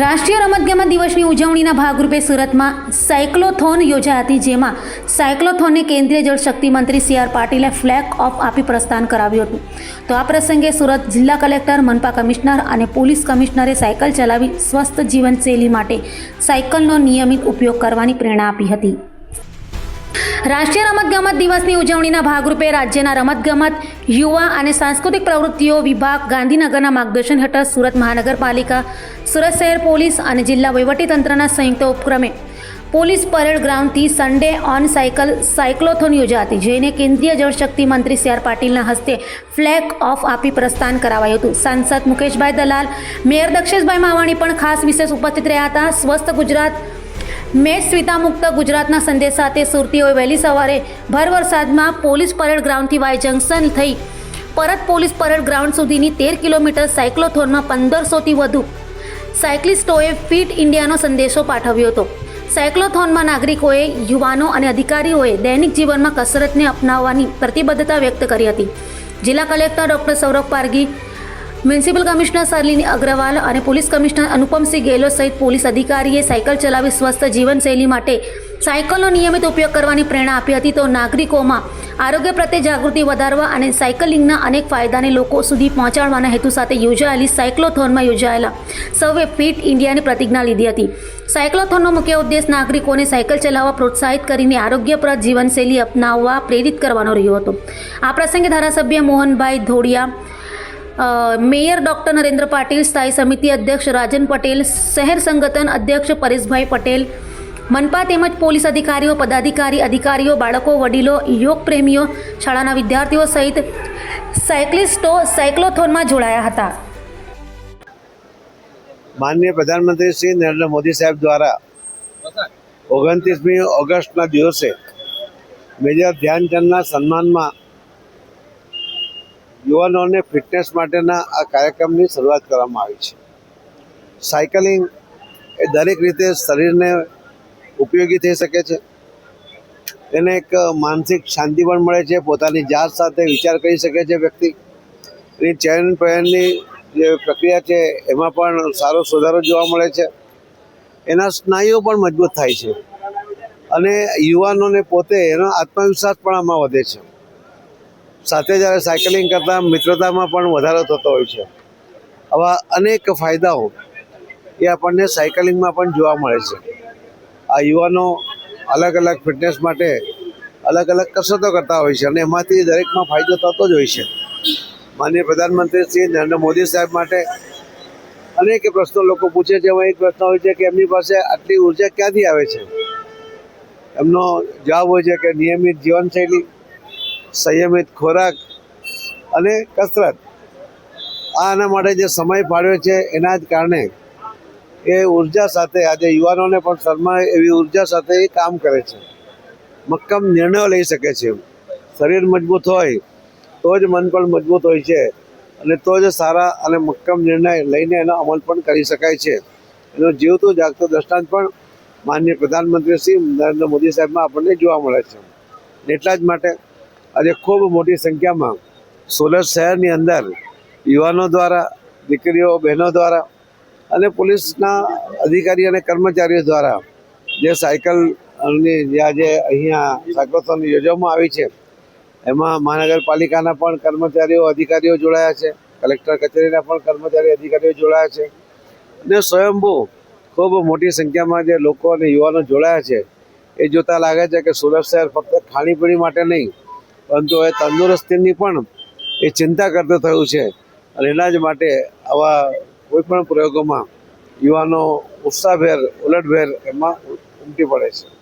રાષ્ટ્રીય રમતગમત દિવસની ઉજવણીના ભાગરૂપે સુરતમાં સાયક્લોથોન યોજાઈ હતી, જેમાં સાયક્લોથોનને કેન્દ્રીય જળશક્તિ મંત્રી સી આર પાટીલે ફ્લેગ ઓફ આપી પ્રસ્થાન કરાવ્યું હતું. તો આ પ્રસંગે સુરત જિલ્લા કલેક્ટર, મનપા કમિશનર અને પોલીસ કમિશનરે સાયકલ ચલાવી સ્વસ્થ જીવનશૈલી માટે સાયકલનો નિયમિત ઉપયોગ કરવાની પ્રેરણા આપી હતી. રાષ્ટ્રીય રમતગમત દિવસની ઉજવણીના ભાગરૂપે રાજ્યના રમતગમત, યુવા અને સાંસ્કૃતિક પ્રવૃત્તિઓ વિભાગ, ગાંધીનગરના માર્ગદર્શન હેઠળ સુરત મહાનગરપાલિકા, સુરત શહેર પોલીસ અને જિલ્લા વહીવટીતંત્રના સંયુક્ત ઉપક્રમે પોલીસ પરેડ ગ્રાઉન્ડથી સન્ડે ઓન સાયકલ સાયક્લોથોન યોજાતી, જેને કેન્દ્રીય જળશક્તિ મંત્રી સી આર પાટીલના હસ્તે ફ્લેગ ઓફ આપી પ્રસ્થાન કરાવાયું હતું. સાંસદ મુકેશભાઈ દલાલ, મેયર દક્ષેશભાઈ માવાણી પણ ખાસ વિશેષ ઉપસ્થિત રહ્યા હતા. સ્વસ્થ ગુજરાત મેચ સ્વિતા મુક્ત ગુજરાતના સંદેશ સાથે સુરતીઓએ વહેલી સવારે ભર વરસાદમાં પોલીસ પરેડ ગ્રાઉન્ડથી વાય જંકશન થઈ પરત પોલીસ પરેડ ગ્રાઉન્ડ સુધીની તેર કિલોમીટર સાયક્લોથોનમાં પંદરસોથી વધુ સાયકલિસ્ટોએ ફિટ ઇન્ડિયાનો સંદેશો પાઠવ્યો હતો. સાયક્લોથોનમાં નાગરિકોએ, યુવાનો અને અધિકારીઓએ દૈનિક જીવનમાં કસરતને અપનાવવાની પ્રતિબદ્ધતા વ્યક્ત કરી હતી. જિલ્લા collector doctor Saurabh Pargi municipal commissioner સરલીની Agarwal અને પોલીસ કમિશનર અનુપમસિંહ ગેહલોત સહિત પોલીસ અધિકારીએ સાયકલ ચલાવી સ્વસ્થ જીવનશૈલી માટે સાયકલનો નિયમિત ઉપયોગ કરવાની પ્રેરણા આપી હતી. તો નાગરિકોમાં આરોગ્ય પ્રત્યે જાગૃતિ વધારવા અને સાયકલિંગના અનેક ફાયદાને લોકો સુધી પહોંચાડવાના હેતુ સાથે યોજાયેલી સાયક્લોથોનમાં યોજાયેલા સૌએ ફિટ ઇન્ડિયાની પ્રતિજ્ઞા લીધી હતી. સાયક્લોથોનનો મુખ્ય ઉદ્દેશ નાગરિકોને સાયકલ ચલાવવા પ્રોત્સાહિત કરીને આરોગ્યપ્રદ જીવનશૈલી અપનાવવા પ્રેરિત કરવાનો રહ્યો હતો. આ પ્રસંગે ધારાસભ્ય મોહનભાઈ ધોડિયા મેયર ડૉક્ટર નરેન્દ્ર પાટીલ સ્થાયી સમિતિ અધ્યક્ષ રાજન પટેલ શહેર સંગઠન અધ્યક્ષ પરેશભાઈ પટેલ મનપા તેમજ પોલીસ અધિકારીઓ, પદાધિકારી, અધિકારીઓ, બાળકો, વડીલો યોગ પ્રેમીઓ, શાળાના વિદ્યાર્થીઓ સહિત સાયકલિસ્ટો સાયક્લોથોનમાં જોડાયા હતા. માનનીય પ્રધાનમંત્રી શ્રી નરેન્દ્ર મોદી સાહેબ દ્વારા ઓગણત્રીસમી ઓગસ્ટના દિવસે મેજર ધ્યાનચંદના સન્માનમાં યુવાનોને ફિટનેસ માટેના આ કાર્યક્રમની શરૂઆત કરવામાં આવી છે. સાયકલિંગ એ દરેક રીતે શરીરને ઉપયોગી થઈ શકે છે. એને એક માનસિક શાંતિ પણ મળે છે, પોતાની જાત સાથે વિચાર કરી શકે છે વ્યક્તિ. એની ચયન પ્રયનની જે પ્રક્રિયા છે, એમાં પણ સારો સુધારો જોવા મળે છે. એના સ્નાયુઓ પણ મજબૂત થાય છે. અને યુવાનોને પોતે એનો આત્મવિશ્વાસ પણ આમાં વધે છે. સાથે જ્યારે સાયકલિંગ કરતાં મિત્રતામાં પણ વધારો થતો હોય છે. આવા અનેક ફાયદાઓ એ આપણને સાયકલિંગમાં પણ જોવા મળે છે. આ યુવાનો અલગ અલગ ફિટનેસ માટે અલગ અલગ કસરતો કરતા હોય છે અને એમાંથી દરેકમાં ફાયદો થતો જ હોય છે. માનનીય પ્રધાનમંત્રી શ્રી નરેન્દ્ર મોદી સાહેબ માટે અનેક પ્રશ્નો લોકો પૂછે છે. એમાં એક પ્રશ્ન હોય છે કે એમની પાસે આટલી ઊર્જા ક્યાંથી આવે છે? એમનો જવાબ હોય છે કે નિયમિત જીવનશૈલી સંયમિત ખોરાક અને કસરત. આ આના માટે જે સમય ફાળવ્યો છે, એના જ કારણે એ ઊર્જા સાથે આજે યુવાનોને પણ શરમાય એવી ઊર્જા સાથે એ કામ કરે છે. મક્કમ નિર્ણયો લઈ શકે છે. શરીર મજબૂત હોય, તો જ મન પણ મજબૂત હોય છે અને તો જ સારા અને મક્કમ નિર્ણય લઈને એનો અમલ પણ કરી શકાય છે. એનો જીવતું જાગતું દ્રષ્ટાંત પણ માનનીય પ્રધાનમંત્રી શ્રી નરેન્દ્ર મોદી સાહેબમાં આપણને જોવા મળે છે. એટલા જ માટે આજે ખૂબ મોટી સંખ્યામાં સોલર શહેરની અંદર યુવાનો દ્વારા, દીકરીઓ, બહેનો દ્વારા અને પોલીસના અધિકારી અને કર્મચારીઓ દ્વારા જે સાયકલની જે આજે અહીંયા સાયક્લોથોન યોજવામાં આવી છે, એમાં મહાનગરપાલિકાના પણ કર્મચારીઓ, અધિકારીઓ જોડાયા છે, કલેક્ટર કચેરીના પણ કર્મચારી, અધિકારીઓ જોડાયા છે અને સ્વયંભૂ ખૂબ મોટી સંખ્યામાં જે લોકો અને યુવાનો જોડાયા છે, એ જોતા લાગે છે કે સુરત શહેર ફક્ત ખાણીપીણી માટે નહીં પરંતુ એ તંદુરસ્તીની પણ એ ચિંતા કરતા થયું છે. અને એના જ માટે આવા કોઈ પણ પ્રયોગોમાં યુવાનો ઉત્સાહભેર, ઉલટભેર એમાં ઉમટી પડે છે.